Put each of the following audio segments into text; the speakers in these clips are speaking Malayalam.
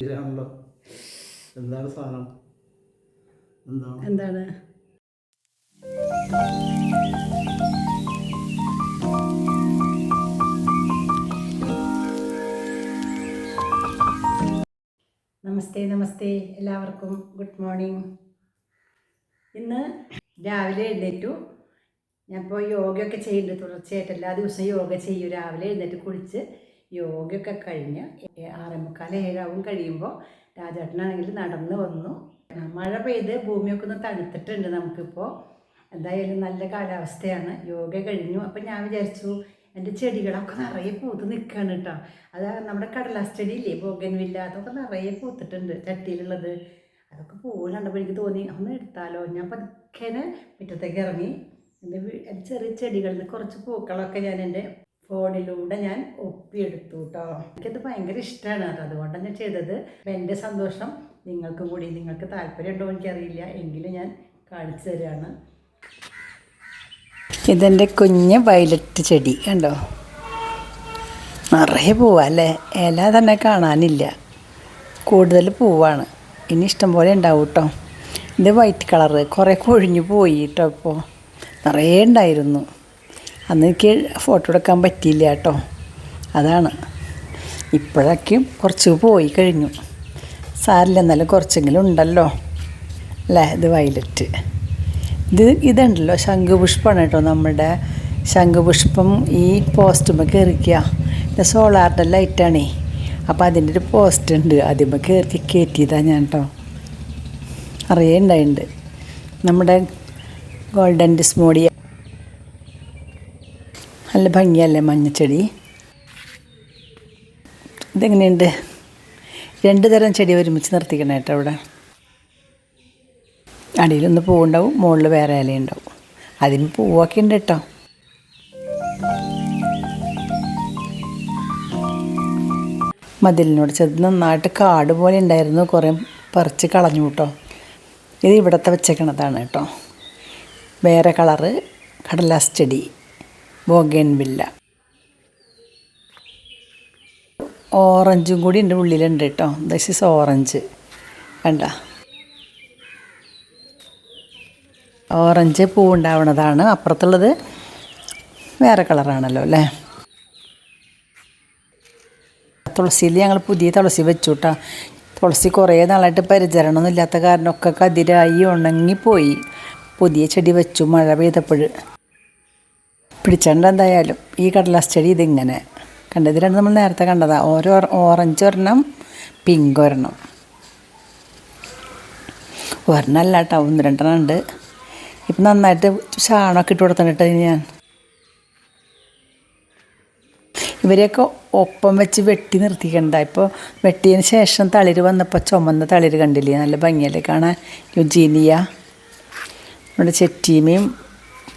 ശരിയാണല്ലോ എന്താണ് സാധനം? എന്താണ്? എന്താണ്? നമസ്തേ നമസ്തേ എല്ലാവർക്കും ഗുഡ് മോർണിംഗ്. ഇന്ന് രാവിലെ എഴുന്നേറ്റു. ഞാനിപ്പോൾ യോഗയൊക്കെ ചെയ്യുന്നുണ്ട്. തുടർച്ചയായിട്ട് എല്ലാ ദിവസവും യോഗ ചെയ്യും. രാവിലെ എഴുന്നേറ്റ് കുളിച്ച് യോഗയൊക്കെ കഴിഞ്ഞ് ആറേമുക്കാൽ ഏഴാവും കഴിയുമ്പോൾ രാജേട്ടനാണെങ്കിൽ നടന്ന് വന്നു. മഴ പെയ്ത് ഭൂമിയൊക്കെ ഒന്ന് തണുത്തിട്ടുണ്ട് നമുക്കിപ്പോൾ. എന്തായാലും നല്ല കാലാവസ്ഥയാണ്. യോഗ കഴിഞ്ഞു. അപ്പം ഞാൻ വിചാരിച്ചു എന്റെ ചെടികളൊക്കെ നിറയെ പൂത്ത് നിൽക്കുകയാണ് കേട്ടോ. അത് നമ്മുടെ കടലാസ് ചെടി ഇല്ലേ ബോഗൻവില്ല അതൊക്കെ നിറയെ പൂത്തിട്ടുണ്ട് ചട്ടിയിലുള്ളത്. അതൊക്കെ പൂവ് എനിക്ക് തോന്നി ഒന്ന് എടുത്താലോ? ഞാൻ പതുക്കേനെ മുറ്റത്തേക്ക് ഇറങ്ങി. എന്റെ ചെറിയ ചെടികളിൽ നിന്ന് കുറച്ച് പൂക്കളൊക്കെ ഞാൻ എന്റെ ഫോണിലൂടെ ഞാൻ ഒപ്പിയെടുത്തു കേട്ടോ എനിക്കത് ഭയങ്കര ഇഷ്ടമാണ് അത്. അതുകൊണ്ടാണ് ഞാൻ ചെയ്തത്. അപ്പം എന്റെ സന്തോഷം നിങ്ങൾക്കും കൂടി. നിങ്ങൾക്ക് താല്പര്യമുണ്ടോ എനിക്കറിയില്ല. എങ്കിലും ഞാൻ കാണിച്ചു തരികയാണ് ഇതെന്റെ കുഞ്ഞ് വയലറ്റ് ചെടി. കണ്ടോ? നിറയെ പൂവാ അല്ലേ? ഇല തന്നെ കാണാനില്ല. കൂടുതൽ പൂവാണ്. ഇനി ഇഷ്ടം പോലെ ഉണ്ടാവും കേട്ടോ ഇത് വൈറ്റ് കളറ്. കുറേ കൊഴിഞ്ഞു പോയി കേട്ടോ ഇപ്പോൾ നിറയെ ഉണ്ടായിരുന്നു. അന്ന് എനിക്ക് ഫോട്ടോ എടുക്കാൻ പറ്റിയില്ല കേട്ടോ. അതാണ്. ഇപ്പോഴൊക്കെയും കുറച്ച് പോയി കഴിഞ്ഞു. സാരില്ല എന്നാലും കുറച്ചെങ്കിലും ഉണ്ടല്ലോ. അല്ലേ? ഇത് വയലറ്റ്. ഇത് ഇതുണ്ടല്ലോ ശംഖുപുഷ്പമാണ് കേട്ടോ നമ്മുടെ ശംഖുപുഷ്പം ഈ പോസ്റ്റുമ്പോൾ കയറിക്കുക ഇത് സോളാറിന്റെ ലൈറ്റാണേ അപ്പോൾ അതിന്റെ ഒരു പോസ്റ്റ് ഉണ്ട്. അതിമ്മ കയറി കയറ്റിയതാണ് ഞാൻ കേട്ടോ. അറിയേണ്ടായിട്ടുണ്ട് നമ്മുടെ ഗോൾഡൻ ഡിസ്മോഡിയ നല്ല ഭംഗിയല്ലേ മഞ്ഞച്ചെടി? ഇതെങ്ങനെയുണ്ട്? രണ്ട് തരം ചെടി ഒരുമിച്ച് നിർത്തിക്കണം കേട്ടോ ഇവിടെ. അടിയിലൊന്ന് പൂവുണ്ടാവും മുകളിൽ വേറെ ഇലയുണ്ടാവും. അതിന് പൂവൊക്കെ ഉണ്ട് കേട്ടോ. മതിലിനോട് ചെന്ന് നന്നായിട്ട് കാട് പോലെ ഉണ്ടായിരുന്നു കുറേ പറിച്ച് കളഞ്ഞു കേട്ടോ. ഇത് ഇവിടുത്തെ വെച്ചേക്കണതാണ് കേട്ടോ. വേറെ കളറ് കടലാസ് ചെടി. ബോഗൻവില്ല. ഓറഞ്ചും കൂടി എന്റെ ഉള്ളിലുണ്ട് കേട്ടോ. ദിസ് ഇസ് ഓറഞ്ച് കണ്ട? ഓറഞ്ച് പൂ ഉണ്ടാവുന്നതാണ് അപ്പുറത്തുള്ളത് വേറെ കളറാണല്ലോ അല്ലേ? തുളസിയിൽ ഞങ്ങൾ പുതിയ തുളസി വെച്ചു കേട്ടോ തുളസി കുറേ നാളായിട്ട് പരിചരണമൊന്നും ഇല്ലാത്ത കാരണമൊക്കെ കതിരായി ഉണങ്ങിപ്പോയി. പുതിയ ചെടി വെച്ചു മഴ പെയ്തപ്പോൾ. പിടിച്ചണ്ട എന്തായാലും ഈ കടലാസ് ചെടി ഇതിങ്ങനെ. കണ്ടത് രണ്ട് നമ്മൾ നേരത്തെ കണ്ടതാണ് ഓരോ ഓറഞ്ച് ഒരെണ്ണം പിങ്ക് ഒരെണ്ണം. ഒരെണ്ണം അല്ല കേട്ടോ ഒന്ന് രണ്ടെണ്ണം ഉണ്ട്. ഇപ്പം നന്നായിട്ട് ചാണമൊക്കെ ഇട്ട് കൊടുത്തിട്ട് ഞാൻ. ഇവരെയൊക്കെ ഒപ്പം വെച്ച് വെട്ടി നിർത്തിക്കണ്ട ഇപ്പോൾ വെട്ടിയതിന് ശേഷം തളിര് വന്നപ്പോൾ ചുമന്ന തളിര് കണ്ടില്ലേ? നല്ല ഭംഗിയല്ലേ കാണാൻ? യുജീനിയ നമ്മുടെ ചെറ്റീമയും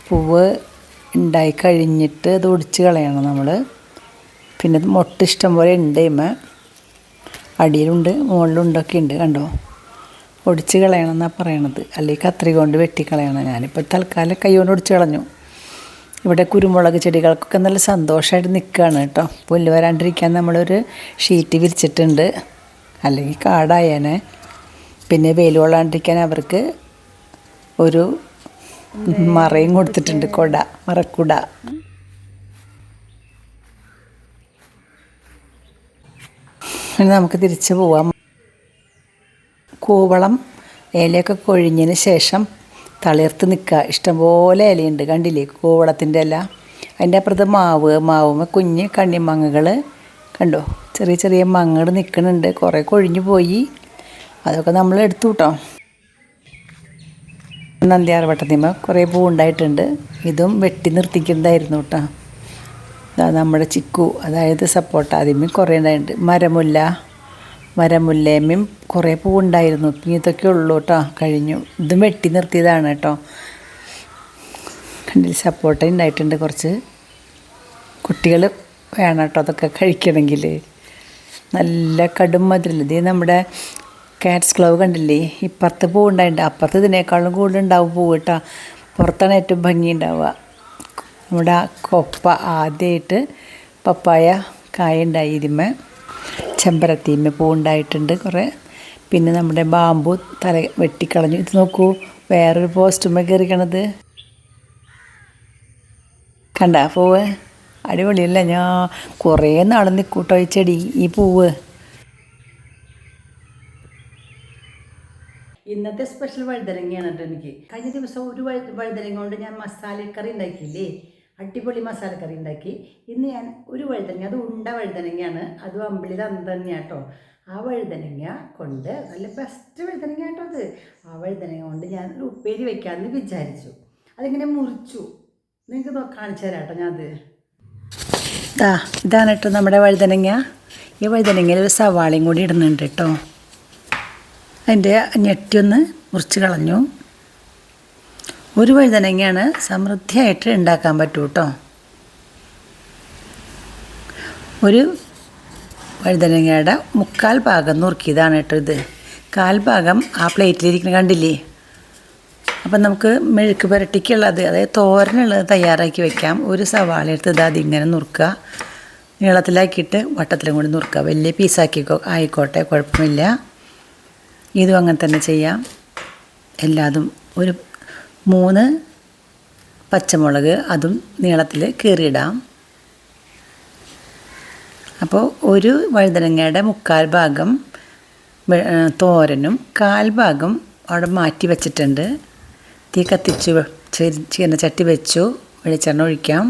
പൂവ് ഉണ്ടായി കഴിഞ്ഞിട്ട് അത് ഒടിച്ച് കളയണം നമ്മൾ പിന്നെ മുട്ട ഇഷ്ടം പോലെ ഉണ്ട് ഇമ്മ. അടിയിലുണ്ട് മുകളിലുണ്ടൊക്കെ ഉണ്ട് കണ്ടോ? ഒടിച്ച് കളയണം എന്നാണ് പറയണത്. അല്ലെങ്കിൽ കത്രി കൊണ്ട് വെട്ടിക്കളയണം ഞാനിപ്പോൾ തൽക്കാലം കൈ കൊണ്ട് ഒടിച്ച് കളഞ്ഞു. ഇവിടെ കുരുമുളക് ചെടികൾക്കൊക്കെ നല്ല സന്തോഷമായിട്ട് നിൽക്കുകയാണ് കേട്ടോ. പുല്ല് വരാണ്ടിരിക്കാൻ നമ്മളൊരു ഷീറ്റ് വിരിച്ചിട്ടുണ്ട്. അല്ലെങ്കിൽ കാടായേനെ. പിന്നെ വെയിൽ കൊള്ളാണ്ടിരിക്കാൻ അവർക്ക് ഒരു മറയും കൊടുത്തിട്ടുണ്ട് കൊട മറക്കുട. നമുക്ക് തിരിച്ചു പോവാം. കൂവളം ഇലയൊക്കെ കൊഴിഞ്ഞതിന് ശേഷം തളിർത്ത് നിൽക്കുക. ഇഷ്ടംപോലെ ഇലയുണ്ട് കണ്ടില്ലേ? കൂവളത്തിന്റെ ഇല. അതിന്റെ അപ്പുറത്ത് മാവ് മാവുമ്പോൾ കുഞ്ഞ് കണ്ണിമങ്ങകൾ കണ്ടോ? ചെറിയ ചെറിയ മങ്ങകൾ നിൽക്കുന്നുണ്ട്. കുറേ കൊഴിഞ്ഞു പോയി. അതൊക്കെ നമ്മൾ എടുത്തു കേട്ടോ. നന്ദിയാർ വട്ടത്തിമ്മ കുറേ പൂ ഉണ്ടായിട്ടുണ്ട്. ഇതും വെട്ടി നിർത്തിക്കുന്നതായിരുന്നു കേട്ടോ ഇതാ നമ്മുടെ ചിക്കു അതായത് സപ്പോട്ട ആദ്യമേ കുറേ ഉണ്ടായിട്ടുണ്ട്. മരമുല്ല മരമുല്ലേമ്മയും കുറേ പൂവുണ്ടായിരുന്നു ഇപ്പം ഇതൊക്കെ ഉള്ളൂ കേട്ടോ കഴിഞ്ഞു. ഇതും വെട്ടി നിർത്തിയതാണ് കേട്ടോ കണ്ടിൽ സപ്പോട്ട ഉണ്ടായിട്ടുണ്ട് കുറച്ച്. കുട്ടികൾ വേണം കേട്ടോ അതൊക്കെ കഴിക്കണമെങ്കിൽ നല്ല കടും മധുരം. ഇത് നമ്മുടെ കാറ്റ്സ് ക്ലവ് കണ്ടില്ലേ? ഇപ്പുറത്ത് പൂ ഉണ്ടായിട്ടുണ്ട് അപ്പുറത്ത് ഇതിനേക്കാളും കൂടുതൽ ഉണ്ടാവും പൂ കേട്ടോ. പുറത്താണ് ഏറ്റവും ഭംഗി ഉണ്ടാവുക. നമ്മുടെ കൊപ്പ ആദ്യമായിട്ട് പപ്പായ കായ ഉണ്ടായി ഇരുമ ചെമ്പരത്തിമ്മ പൂവുണ്ടായിട്ടുണ്ട് കുറേ. പിന്നെ നമ്മുടെ ബാമ്പു തല വെട്ടിക്കളഞ്ഞു. ഇത് നോക്കൂ വേറൊരു പോസ്റ്റുമ്മ കയറിക്കണത്. കണ്ട പൂവ്? അടിപൊളിയല്ല? ഞാൻ കുറേ നാൾ നിൽക്കൂട്ടോ ഈ ചെടി ഈ പൂവ്. ഇന്നത്തെ സ്പെഷ്യൽ വഴുതനങ്ങയാണ് കേട്ടോ എനിക്ക്. കഴിഞ്ഞ ദിവസം ഒരു വഴു- വഴുതനങ്ങ കൊണ്ട് ഞാൻ മസാലക്കറി ഉണ്ടാക്കിയില്ലേ? അടിപൊളി മസാലക്കറി ഉണ്ടാക്കി. ഇന്ന് ഞാൻ ഒരു വഴുതനങ്ങ അത് ഉണ്ട വഴുതനങ്ങയാണ്. അതും അമ്പിളി തന്നെയാണ് കേട്ടോ ആ വഴുതനങ്ങ കൊണ്ട് നല്ല ബെസ്റ്റ് വഴുതനങ്ങ കേട്ടോ അത്. ആ വഴുതനങ്ങ കൊണ്ട് ഞാൻ ഒരു ഉപ്പേരി വെക്കാമെന്ന് വിചാരിച്ചു. അതിങ്ങനെ മുറിച്ചു. നിങ്ങൾക്ക് കാണിച്ചു തരാം കേട്ടോ ഇതാ ഇതാണ് കേട്ടോ നമ്മുടെ വഴുതനങ്ങ. ഈ വഴുതനങ്ങയിൽ ഒരു സവാളയും കൂടി ഇടുന്നുണ്ട് കേട്ടോ അതിന്റെ ഞെട്ടിയൊന്ന് മുറിച്ച് കളഞ്ഞു. ഒരു വഴുതനങ്ങയാണ് സമൃദ്ധിയായിട്ട് ഉണ്ടാക്കാൻ പറ്റൂ കേട്ടോ ഒരു വഴുതനങ്ങയുടെ മുക്കാൽ ഭാഗം നുറുക്കിയതാണ് കേട്ടോ ഇത്. കാൽ ഭാഗം ആ പ്ലേറ്റിലിരിക്കുന്ന കണ്ടില്ലേ? അപ്പം നമുക്ക് മെഴുക്ക് പുരട്ടിക്കുള്ളത് അതായത് തോരനുള്ളത് തയ്യാറാക്കി വെക്കാം. ഒരു സവാള എടുത്ത് ഇതാ ഇങ്ങനെ നുറുക്കുക. നീളത്തിലാക്കിയിട്ട് വട്ടത്തിലും കൂടി നുറുക്കുക. വലിയ പീസാക്കി ആയിക്കോട്ടെ കുഴപ്പമില്ല. ഇതും അങ്ങനെ തന്നെ ചെയ്യാം. എല്ലാതും ഒരു മൂന്ന് പച്ചമുളക് അതും നീളത്തിൽ കീറിയിടാം. അപ്പോൾ ഒരു വഴുതനങ്ങയുടെ മുക്കാൽ ഭാഗം തോരനും കാൽ ഭാഗം അവിടെ മാറ്റി വെച്ചിട്ടുണ്ട്. തീ കത്തിച്ചു ചട്ടി വെച്ചു. വെളിച്ചെണ്ണ ഒഴിക്കാം.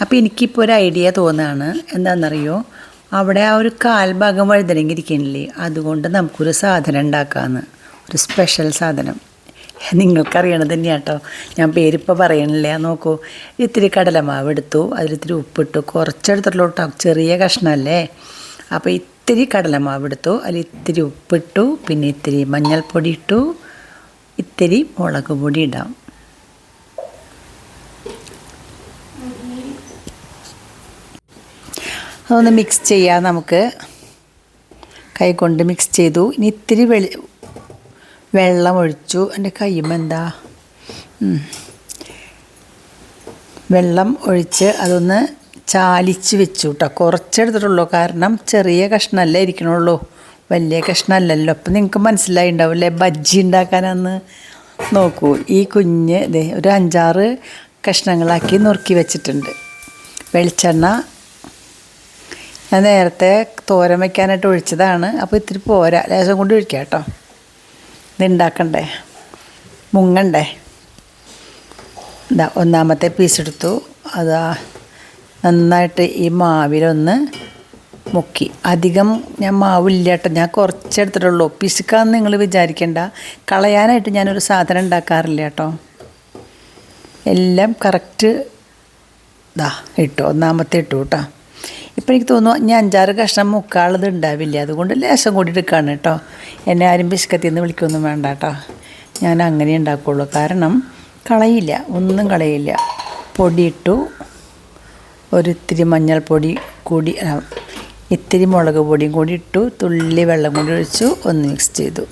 അപ്പോൾ എനിക്കിപ്പോൾ ഒരു ഐഡിയ തോന്നുകയാണ് എന്താണെന്നറിയോ? അവിടെ ആ ഒരു കാൽഭാഗം വഴുതനങ്ങ ഇരിക്കണില്ലേ അതുകൊണ്ട് നമുക്കൊരു സാധനം ഉണ്ടാക്കാമെന്ന് ഒരു സ്പെഷ്യൽ സാധനം. നിങ്ങൾക്കറിയണത് തന്നെയാണ് കേട്ടോ ഞാൻ പേരിപ്പോൾ പറയണില്ല? നോക്കൂ. ഇത്തിരി കടലമാവ് എടുത്തു. അതിലിത്തിരി ഉപ്പിട്ടു. കുറച്ചെടുത്തിട്ടുള്ള കേട്ടോ ചെറിയ കഷ്ണമല്ലേ? അപ്പോൾ ഇത്തിരി കടലമാവ് എടുത്തു. അതിൽ ഇത്തിരി ഉപ്പിട്ടു. പിന്നെ ഇത്തിരി മഞ്ഞൾപ്പൊടി ഇട്ടു. ഇത്തിരി മുളക് പൊടി ഇടാം. അതൊന്ന് മിക്സ് ചെയ്യാം നമുക്ക്. കൈ കൊണ്ട് മിക്സ് ചെയ്തു. ഇനി ഇത്തിരി വെളി വെള്ളം ഒഴിച്ചു. എന്റെ കയ്യുമ്പോൾ എന്താ? വെള്ളം ഒഴിച്ച് അതൊന്ന് ചാലിച്ച് വെച്ചു കേട്ടോ കുറച്ചെടുത്തിട്ടുള്ളൂ. കാരണം ചെറിയ കഷ്ണമല്ലേ ഇരിക്കണുള്ളൂ. വലിയ കഷ്ണമല്ലല്ലോ. അപ്പം നിങ്ങൾക്ക് മനസ്സിലായി ഉണ്ടാവില്ലേ ബജ്ജി ഉണ്ടാക്കാനെന്ന് നോക്കൂ. ഈ കുഞ്ഞ് ഇതേ ഒരു അഞ്ചാറ് കഷ്ണങ്ങളാക്കി നുറുക്കി വെച്ചിട്ടുണ്ട്. വെളിച്ചെണ്ണ ഞാൻ നേരത്തെ തോരൻ വയ്ക്കാനായിട്ട് ഒഴിച്ചതാണ്. അപ്പോൾ ഇത്തിരി പോരാ. ലേശം കൊണ്ട് ഒഴിക്കാം കേട്ടോ. ഇത് ഉണ്ടാക്കണ്ടേ മുങ്ങണ്ടേ? ഇതാ ഒന്നാമത്തെ പീസ് എടുത്തു. അതാ നന്നായിട്ട് ഈ മാവിലൊന്ന് മുക്കി. അധികം ഞാൻ മാവില്ല കേട്ടോ. ഞാൻ കുറച്ചെടുത്തിട്ടുള്ളൂ. പിശുക്കാന്ന് നിങ്ങൾ വിചാരിക്കേണ്ട. കളയാനായിട്ട് ഞാനൊരു സാധനം ഉണ്ടാക്കാറില്ല കേട്ടോ. എല്ലാം കറക്റ്റ് ഇതാ ഇട്ടു. ഒന്നാമത്തെ ഇട്ടു കേട്ടോ. ഇപ്പം എനിക്ക് തോന്നുന്നു ഞാൻ അഞ്ചാറ് കഷ്ണം മുക്കാളത് ഉണ്ടാവില്ല? അതുകൊണ്ട് ലേശം കൂടി എടുക്കുകയാണ് കേട്ടോ എന്നെ ആരും ബിസ്ക്കറ്റിൽ നിന്ന് വിളിക്കൊന്നും വേണ്ട കേട്ടോ ഞാൻ അങ്ങനെ ഉണ്ടാക്കുകയുള്ളൂ കാരണം കളയില്ല. ഒന്നും കളയില്ല. പൊടിയിട്ടു ഒരിത്തിരി മഞ്ഞൾപ്പൊടി കൂടി ഇത്തിരി മുളക് പൊടിയും കൂടി ഇട്ടു. തുള്ളി വെള്ളം കൂടി ഒഴിച്ചു. ഒന്ന് മിക്സ് ചെയ്തു.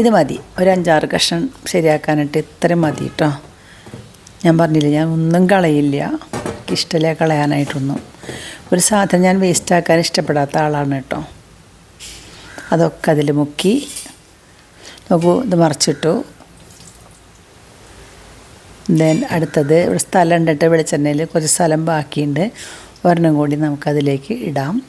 ഇത് മതി. ഒരു അഞ്ചാറ് കഷ്ണം ശരിയാക്കാനായിട്ട് ഇത്രയും മതി കേട്ടോ ഞാൻ പറഞ്ഞില്ല ഞാൻ ഒന്നും കളയില്ല. എനിക്കിഷ്ടമില്ല കളയാനായിട്ടൊന്നും? ഒരു സാധനം ഞാൻ വേസ്റ്റാക്കാൻ ഇഷ്ടപ്പെടാത്ത ആളാണ് കേട്ടോ. അതൊക്കെ അതിൽ മുക്കി നോക്കൂ ഇത് മറിച്ചിട്ടു. ദെൻ അടുത്തത് ഒരു സ്ഥലം ഉണ്ടിട്ട് വെളിച്ചെണ്ണയിൽ. കുറച്ച് സ്ഥലം ബാക്കിയുണ്ട്. ഒരെണ്ണം കൂടി നമുക്കതിലേക്ക് ഇടാം.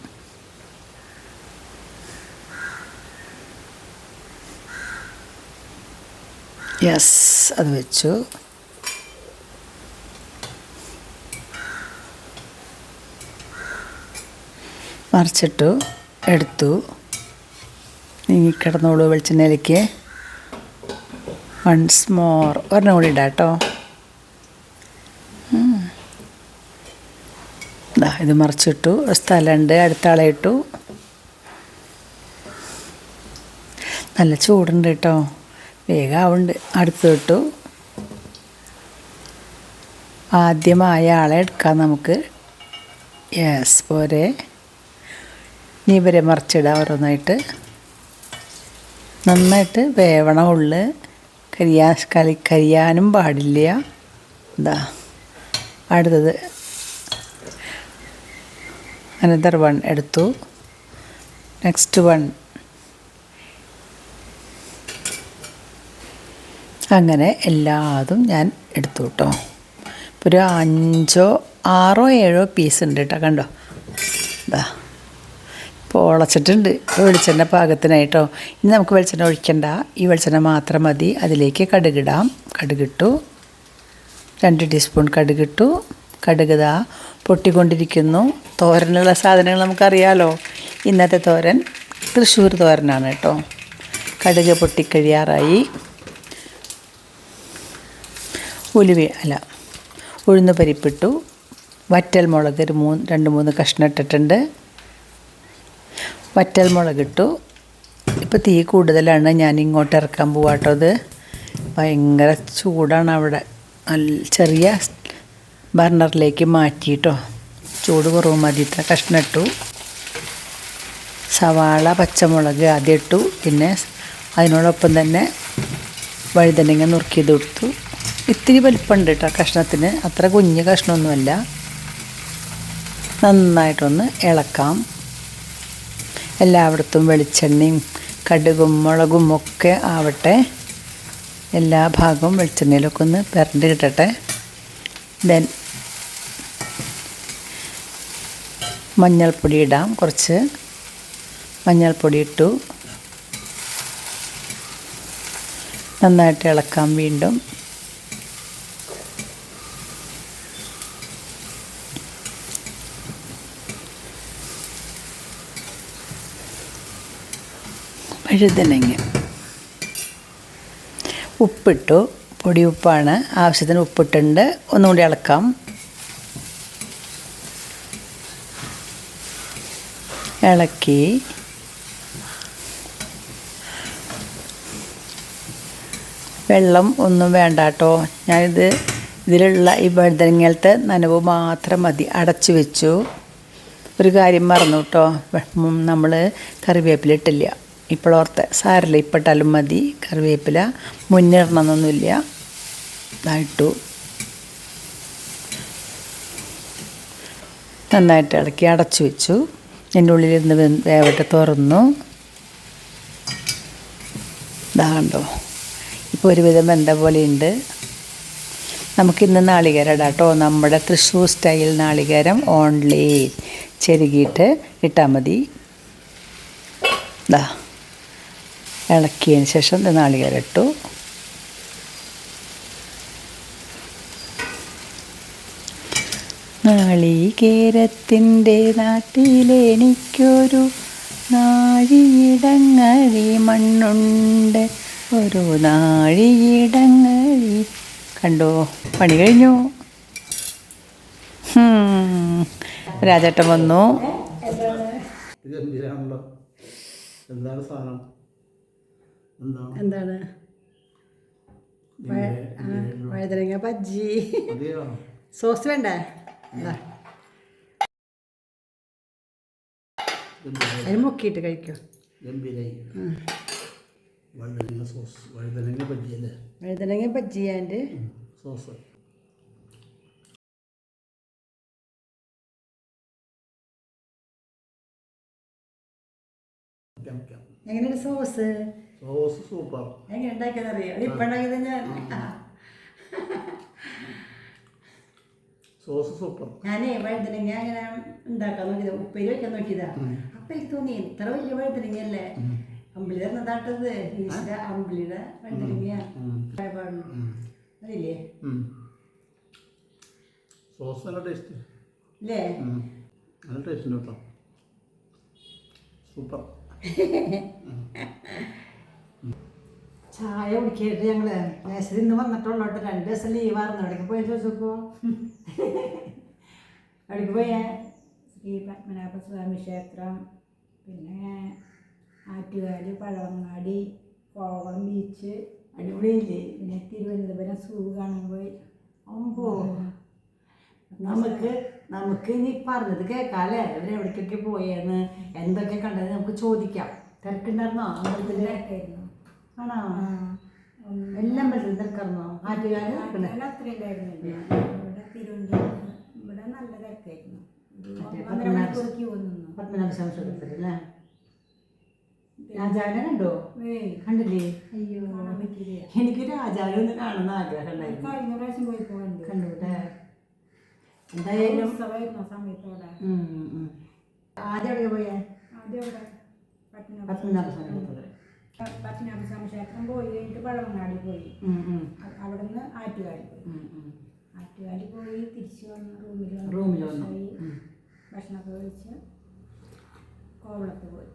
യെസ് അത് വെച്ചു. മറിച്ചിട്ടു എടുത്തു. നീങ്ങി കിടന്നോളൂ വെളിച്ചെണ്ണയിലേക്ക്. വൺസ് മോർ ഒരെണ്ണം കൂടി ഇടാം കേട്ടോ. ഇത് മറിച്ചിട്ടു. സ്ഥലമുണ്ട്. അടുത്ത ആളെ ഇട്ടു. നല്ല ചൂടുണ്ട് കേട്ടോ. വേഗം ആവുണ്ട്. അടുത്ത് ഇട്ടു. ആദ്യമായ ആളെ എടുക്കാം നമുക്ക്. യെസ് പോരെ. ഇനി ഇവരെ മറിച്ചിടാം ഓരോന്നായിട്ട്. നന്നായിട്ട് വേവണം ഉള്ളു. കരിയാ കലി കരിയാനും പാടില്ല. ഇതാ അടുത്തത്. അനദർ വൺ എടുത്തു. നെക്സ്റ്റ് വൺ അങ്ങനെ എല്ലാതും ഞാൻ എടുത്തു കേട്ടോ. ഇപ്പോൾ ഒരു അഞ്ചോ ആറോ ഏഴോ പീസ് ഉണ്ട് കേട്ടോ കണ്ടോ? ഇതാ ഇപ്പോൾ ഉളച്ചിട്ടുണ്ട് വെളിച്ചെണ്ണ പാകത്തിനായിട്ടോ. ഇനി നമുക്ക് വെളിച്ചെണ്ണ ഒഴിക്കണ്ട. ഈ വെളിച്ചെണ്ണ മാത്രം മതി. അതിലേക്ക് കടുകിടാം കടുകിട്ടു രണ്ട് ടീസ്പൂൺ കടുകിട്ടു കടുക് ദാ പൊട്ടിക്കൊണ്ടിരിക്കുന്നു. തോരനുള്ള സാധനങ്ങൾ നമുക്കറിയാലോ. ഇന്നത്തെ തോരൻ തൃശ്ശൂർ തോരനാണ് കേട്ടോ. കടുക് പൊട്ടിക്കഴിയാറായി. ഉലുവ അല്ല ഉഴുന്ന് പരിപ്പിട്ടു വറ്റൽ മുളക് ഒരു മൂന്ന് രണ്ട് മൂന്ന് കഷ്ണം ഇട്ടിട്ടുണ്ട്. വറ്റൽ മുളകിട്ടു. ഇപ്പോൾ തീ കൂടുതലാണ്. ഞാൻ ഇങ്ങോട്ട് ഇറക്കാൻ പോവാട്ടോ അത് ഭയങ്കര ചൂടാണ് അവിടെ. ചെറിയ ബർണറിലേക്ക് മാറ്റിയിട്ടോ. ചൂട് കുറവ് മതി. കഷ്ണം ഇട്ടു. സവാള പച്ചമുളക് ആദ്യം ഇട്ടു. പിന്നെ അതിനോടൊപ്പം തന്നെ വഴുതനങ്ങ നുറുക്കിയത് കൊടുത്തു. ഇത്തിരി വലിപ്പമുണ്ട് കേട്ടോ കഷ്ണത്തിന്. അത്ര കുഞ്ഞ് കഷ്ണമൊന്നുമല്ല. നന്നായിട്ടൊന്ന് ഇളക്കാം. എല്ലായിടത്തും വെളിച്ചെണ്ണയും കടുകും മുളകും ഒക്കെ ആവട്ടെ. എല്ലാ ഭാഗവും വെളിച്ചെണ്ണയിലൊക്കെ ഒന്ന് പെരണ്ട് കിട്ടട്ടെ. ദെൻ മഞ്ഞൾപ്പൊടി ഇടാം കുറച്ച്. മഞ്ഞൾപ്പൊടി ഇട്ടു. നന്നായിട്ട് ഇളക്കാം വീണ്ടും. വഴുതനങ്ങ ഉപ്പിട്ടു. പൊടി ഉപ്പാണ്. ആവശ്യത്തിന് ഉപ്പിട്ടുണ്ട്. ഒന്നുകൂടി ഇളക്കാം. ഇളക്കി. വെള്ളം ഒന്നും വേണ്ട കേട്ടോ. ഞാനിത് ഇതിലുള്ള ഈ വഴുതനങ്ങലത്തെ നനവ് മാത്രം മതി. അടച്ചു വെച്ചു. ഒരു കാര്യം മറന്നു കേട്ടോ. നമ്മൾ കറിവേപ്പില ഇട്ടില്ല. ഇപ്പോഴോർത്തെ സാരല്ല ഇപ്പിട്ടാലും മതി. കറിവേപ്പില. മുന്നിടണമെന്നൊന്നുമില്ല ഇതായിട്ടു നന്നായിട്ട് ഇളക്കി അടച്ചു വെച്ചു. എന്റെ ഉള്ളിലിരുന്ന് വേവട്ടെ തുറന്നു. ഇതാണ്ടോ ഇപ്പോൾ ഒരുവിധം വെന്ത പോലെയുണ്ട്. നമുക്കിന്ന് നാളികേരം ഇടാം കേട്ടോ നമ്മുടെ തൃശ്ശൂർ സ്റ്റൈൽ നാളികേരം ഓൺലി. ചെരുകിയിട്ട് ഇട്ടാൽ മതി. ഇതാ ഇളക്കിയതിന് ശേഷം നാളികേരം ഇട്ടു. നാളികേരത്തിന്റെ നാട്ടിലെനിക്കൊരു നാഴിയിടങ്ങഴി മണ്ണുണ്ട്. ഒരു നാഴിയിടങ്ങഴി. കണ്ടോ? പണി കഴിഞ്ഞു. രാജേട്ടൻ വന്നു. എന്താണ് സാധനം? എന്താണ്? വഴുതനങ്ങ ബജ്ജി. സോസ് വേണ്ടേ? അതിന് മുക്കിയിട്ട് കഴിക്കും. വഴുതനങ്ങ സോസ്. വഴുതനങ്ങ ബജ്ജി ആൻഡ് സോസ്. എങ്ങനെയാണ് സോസ്? സോസ് സൂപ്പർ എങ്ങനെ ഉണ്ടാക്കിയത് അറിയാം? ഇപ്പം ഉണ്ടാക്കിയത് ഞാൻ സോസ് സൂപ്പർ ഞാനേ വഴുതനങ്ങ അങ്ങനെ ഉണ്ടാക്കാൻ നോക്കിയത് ഉപ്പേരി വെക്കാൻ നോക്കിയതാ. അപ്പൊ എനിക്ക് തോന്നി ഇത്ര വലിയ വഴുതനങ്ങയല്ലേ? അമ്പിളി തന്നതാട്ടത് ഈശ്വര അമ്പിളിയുടെ വഴുതനങ്ങ. പാടുന്നു അതില്ലേ? സോസ് നല്ല ടേസ്റ്റ് അല്ലേ നല്ല ടേസ്റ്റ് കേട്ടോ. സൂപ്പർ ചായ കുടിക്കായിട്ട് ഞങ്ങൾ. നേഴ്സറി ഇന്ന് വന്നിട്ടുള്ളോട്ട് രണ്ട് ദിവസം ലീവായിരുന്നു എവിടേക്ക് പോയി ചോദിച്ചപ്പോ എവിടേക്ക് പോയേ? ശ്രീ പത്മനാഭ സ്വാമി ക്ഷേത്രം പിന്നെ ആറ്റുകാൽ പഴവങ്ങാടി കോവളം ബീച്ച് അടിപൊളിയില്ലേ? പിന്നെ തിരുവനന്തപുരം സൂ കാണാൻ പോയി. അമ്പോ നമുക്ക് നമുക്ക് ഇനി പറഞ്ഞത് കേൾക്കാല്ലേ? അവരെവിടേക്കൊക്കെ പോയെന്ന്? എന്തൊക്കെ കണ്ടത് നമുക്ക് ചോദിക്കാം. തിരക്കുണ്ടായിരുന്നോ? അമ്പലത്തിൽ ആയിരുന്നു ആണോ? എല്ലാം പറ്റുന്നോ ആറ്റുകാര് ഇവിടെ നല്ല തിരക്കായിരുന്നു. പത്മനാഭ സ്വാമി ക്ഷേത്രത്തിലല്ലേ രാജാവിനെ കണ്ടോ? കണ്ടില്ലേ? അയ്യോ. എനിക്ക് രാജാവിനെ ഒന്ന് കാണുന്ന ആഗ്രഹം ഉണ്ടായിരുന്നു. കഴിഞ്ഞ പ്രാവശ്യം പോയി പോകണ്ട് കണ്ടുവിടെ എന്തായാലും സമയത്തോടെ. ആദ്യം എവിടെ പോയേ? ആദ്യം പത്മനാഭ പത്മനാഭ സ്വാമി ക്ഷേത്രത്തിൽ പത്മനാഭസ്വാമി ക്ഷേത്രം പോയി കഴിഞ്ഞിട്ട് പഴമങ്ങാടി പോയി. ഉം, ഉം, അ- അവിടുന്ന് ആറ്റുകാലി പോയി. ആറ്റുകാലി പോയി തിരിച്ചു വന്ന് റൂമിൽ റൂമിൽ പോയി. ഭക്ഷണമൊക്കെ കഴിച്ച് കോവളത്ത് പോയി.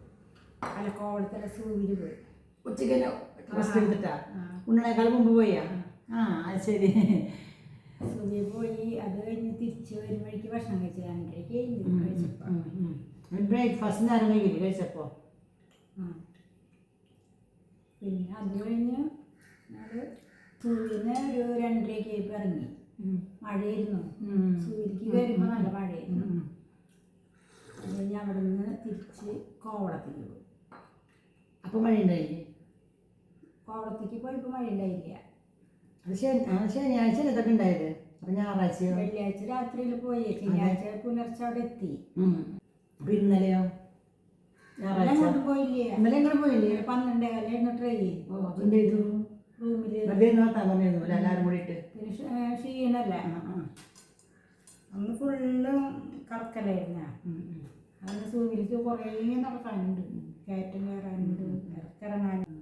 അല്ല കോവളത്തല്ല സൂവിൽ പോയി. ഉച്ചക്കല്ലോ റെസ്റ്റ് എടുത്തിട്ടാ? ആ. ഉണ്ണനേക്കാൾ മുമ്പ് പോയാ? ആ. ശരി. സൂവിൽ പോയി അത് കഴിഞ്ഞ് തിരിച്ചു വരുമ്പോഴേക്ക് ഭക്ഷണം കഴിച്ചു രണ്ടരയ്ക്ക് കഴിഞ്ഞു കഴിച്ചപ്പോൾ ബ്രേക്ക്ഫാസ്റ്റ് നേരം വൈകിട്ട് കഴിച്ചപ്പോ? ആ. പിന്നെ അത് കഴിഞ്ഞ് ഞങ്ങൾ സൂര്യന് ഒരു രണ്ടരയ്ക്ക് ആയപ്പോൾ ഇറങ്ങി. മഴയായിരുന്നു. സൂര്യക്ക് കയറിയപ്പോൾ നല്ല മഴയായിരുന്നു. അത് കഴിഞ്ഞ് അവിടെ നിന്ന് തിരിച്ച് കോവളത്തേക്ക് പോയി. അപ്പൊ മഴ ഉണ്ടായില്ലേ കോവളത്തേക്ക് പോയപ്പോൾ മഴ ഉണ്ടായില്ല അത് ശനി ആ ശനിയാഴ്ച ഇതൊക്കെ ഉണ്ടായത്? അപ്പൊ ഞായറാഴ്ച വെള്ളിയാഴ്ച രാത്രിയിൽ പോയി. ശനിയാഴ്ച പുലർച്ചെ അവിടെ എത്തി. അപ്പൊ ഇന്നലെയോ? ഞായറാഴ്ച. അങ്ങോട്ട് പോയില്ലേ? ഇന്നലെ ഇങ്ങോട്ട് പോയില്ലേ? പന്ത്രണ്ടേ കാലായിരുന്നു ട്രെയിൻ ഓ അപ്പൊ എന്ത് ചെയ്തു? റൂമിൽ വെറുതെ നോക്കാൻ പറഞ്ഞിരുന്നു അല്ലേ? എല്ലാവരും കൂടിയിട്ട് പിന്നെ ക്ഷ- ക്ഷീണല്ലേ ആ, ആ. അന്ന് ഫുള്ളും കറക്കലായിരുന്ന. അന്ന് സൂവിലേക്ക് കുറേ നടക്കാനുണ്ട്. കയറ്റം കയറാനുണ്ട് ഇറക്കിറങ്ങാനുണ്ട്.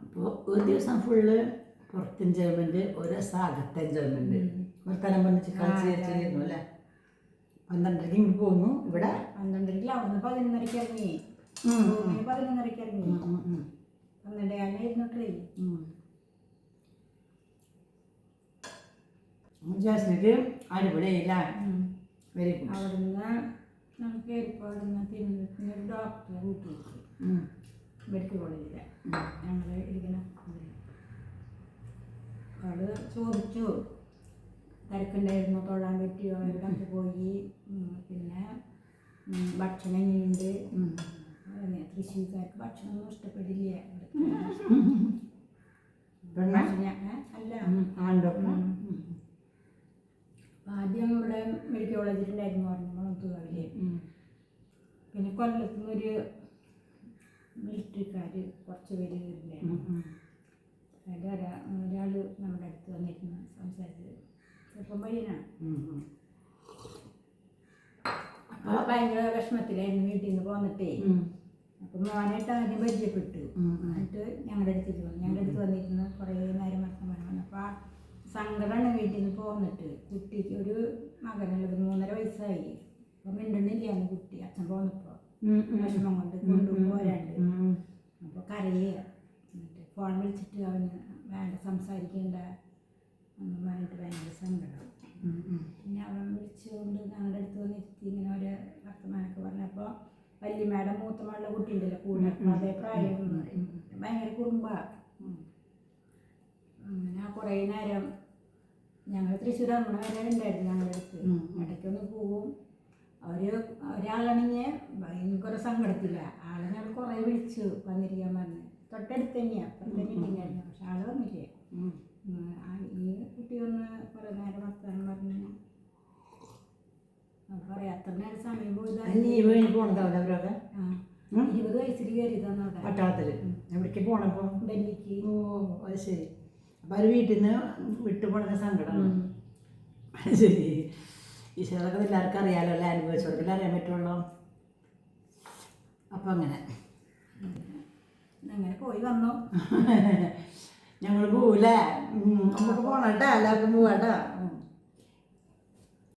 അപ്പോൾ ഒരു ദിവസം ഫുള്ള് പുറത്ത് എൻജോയ്മെന്റ് ഒരു അകത്ത് എൻജോയ്മെന്റ് ഒരു തലം വന്നിച്ച് കളിച്ച് വെച്ചിരുന്നു അല്ലേ? പന്ത്രണ്ടരയ്ക്ക് ഇങ്ങോട്ട് പോന്നു. ഇവിടെ പന്ത്രണ്ടരയ്ക്ക് അവിടുന്ന് പതിനൊന്നരയ്ക്ക് ഇറങ്ങി. പതിനൊന്നരയ്ക്ക് ഇറങ്ങി. പന്ത്രണ്ട് കാലായിരുന്നു ട്രെയിൻ. ജാസ്മിക്ക് അടിപൊളിയായില്ല. വെരി ഗുഡ് അവിടുന്ന് നമുക്ക് പിന്നെ പിന്നെ ഒരു ഡോക്ടറെ കൂട്ടിയിട്ട് മെഡിക്കൽ കോളേജിലെ ഞങ്ങൾ ഇരിക്കുന്ന. അവൾ ചോദിച്ചു. തിരക്കുണ്ടായിരുന്നു തൊഴാൻ പറ്റിയോ? എവിടെയൊക്കെ പോയി? പിന്നെ ഭക്ഷണം എങ്ങനെയുണ്ട് തൃശ്ശൂർക്കാർക്ക് ഭക്ഷണമൊന്നും ഇഷ്ടപ്പെടില്ല? അല്ല. ആദ്യം ഇവിടെ മെഡിക്കൽ കോളേജിലുണ്ടായിരുന്നു നമുക്ക് മുളന്തുകാവിൽ പിന്നെ കൊല്ലത്ത് നിന്നൊരു മിലിറ്ററിക്കാർ കുറച്ച് പേര് വരുന്നുണ്ടായിരുന്നു ഒരാ ഒരാൾ നമ്മുടെ അടുത്ത് വന്നിരുന്നു സംസാരിച്ചത്. ചെറുപ്പം പയ്യനാണ്. ഭയങ്കര വിഷമത്തിലായിരുന്നു വീട്ടിൽ നിന്ന് പോന്നിട്ടേ അപ്പം മോനായിട്ട് ആദ്യം പരിചയപ്പെട്ടു. എന്നിട്ട് ഞങ്ങളുടെ അടുത്തേക്ക് വന്നു. ഞങ്ങളുടെ അടുത്ത് വന്നിരുന്നു കുറേ നേരം വർത്തമാനം പറഞ്ഞു. അപ്പോൾ ആ സങ്കടമാണ് വീട്ടിൽ നിന്ന് പോന്നിട്ട്. കുട്ടിക്ക് ഒരു മകനുള്ളത് മൂന്നര വയസ്സായി. അപ്പം മിണ്ടുന്നില്ലാന്ന് കുട്ടി അച്ഛൻ പോന്നപ്പോൾ വിഷമം കൊണ്ട് കൊണ്ടുപോരാണ്ട് അപ്പോൾ കരയുക എന്നിട്ട് ഫോൺ വിളിച്ചിട്ട് അവന് വേണ്ട സംസാരിക്കേണ്ട എന്ന് പറഞ്ഞിട്ട് ഭയങ്കര സങ്കടം പിന്നെ അവൻ വിളിച്ചുകൊണ്ട് ഞങ്ങളുടെ അടുത്ത് വന്ന് എത്തി ഇങ്ങനെ ഒരു വർത്തമാനമൊക്കെ പറഞ്ഞപ്പോൾ വല്യമ്മയുടെ മൂത്ത മകളുടെ കുട്ടി ഉണ്ടല്ലോ കൂടെ അതേ പ്രായം ഭയങ്കര കുറുമ്പ. അങ്ങനെ ആ കുറേ നേരം ഞങ്ങൾ തൃശ്ശൂർ അമ്മ വരെ ഉണ്ടായിരുന്നു ഞങ്ങളുടെ അടുത്ത്. ഇടയ്ക്കൊന്ന് പോവും. അവർ ഒരാളാണെങ്കിൽ ഭയങ്കര സങ്കടത്തില്ല ആളെ ഞങ്ങൾ കുറേ വിളിച്ചു വന്നിരിക്കാൻ പറഞ്ഞു. തൊട്ടടുത്ത് തന്നെയാണ് അപ്പം തന്നെ ഇട്ടില്ലായിരുന്നു പക്ഷെ ആൾ വന്നില്ലേ ഉം, ആ ഈ കുട്ടി ഒന്ന് കുറേ നേരം വർത്താനം പറഞ്ഞു പറയാം അത്ര നേരം അവരൊക്കെ? ഇരുപത് വയസ്സിൽ കയറിയതാണ് അവിടെ എവിടേക്ക് പോണപ്പോ ഡൽഹിക്ക്. ഓ അത് ശരി. അപ്പൊ അവർ വീട്ടിൽ നിന്ന് വിട്ടു പോണ സങ്കടമാണ് അത് ശരി. ഈശ്വരൊക്കെ എല്ലാവർക്കും അറിയാലോ അല്ലേ? അനുഭവിച്ചവർക്കല്ലേ അറിയാൻ പറ്റുള്ളൂ. അപ്പം അങ്ങനെ. അങ്ങനെ പോയി വന്നു. ഞങ്ങൾ പോവൂലേ? നമുക്ക് പോണട്ടാ എല്ലാവർക്കും പോവാട്ടാ.